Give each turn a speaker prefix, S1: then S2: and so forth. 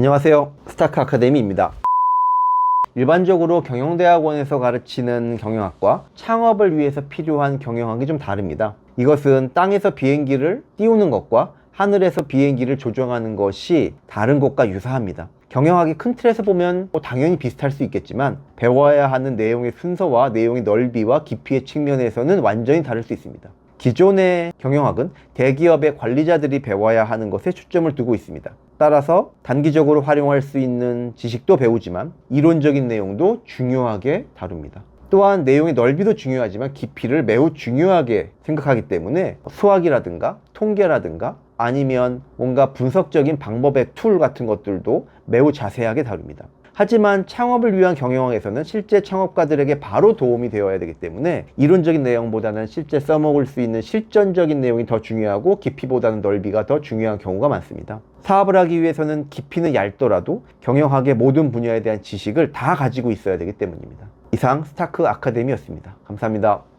S1: 안녕하세요. 스타크 아카데미입니다. 일반적으로 경영대학원에서 가르치는 경영학과 창업을 위해서 필요한 경영학이 좀 다릅니다. 이것은 땅에서 비행기를 띄우는 것과 하늘에서 비행기를 조종하는 것이 다른 것과 유사합니다. 경영학이 큰 틀에서 보면 뭐 당연히 비슷할 수 있겠지만 배워야 하는 내용의 순서와 내용의 넓이와 깊이의 측면에서는 완전히 다를 수 있습니다. 기존의 경영학은 대기업의 관리자들이 배워야 하는 것에 초점을 두고 있습니다. 따라서 단기적으로 활용할 수 있는 지식도 배우지만 이론적인 내용도 중요하게 다룹니다. 또한 내용의 넓이도 중요하지만 깊이를 매우 중요하게 생각하기 때문에 수학이라든가 통계라든가 아니면 뭔가 분석적인 방법의 툴 같은 것들도 매우 자세하게 다룹니다. 하지만 창업을 위한 경영학에서는 실제 창업가들에게 바로 도움이 되어야 되기 때문에 이론적인 내용보다는 실제 써먹을 수 있는 실전적인 내용이 더 중요하고 깊이보다는 넓이가 더 중요한 경우가 많습니다. 사업을 하기 위해서는 깊이는 얇더라도 경영학의 모든 분야에 대한 지식을 다 가지고 있어야 되기 때문입니다. 이상 스타크 아카데미였습니다. 감사합니다.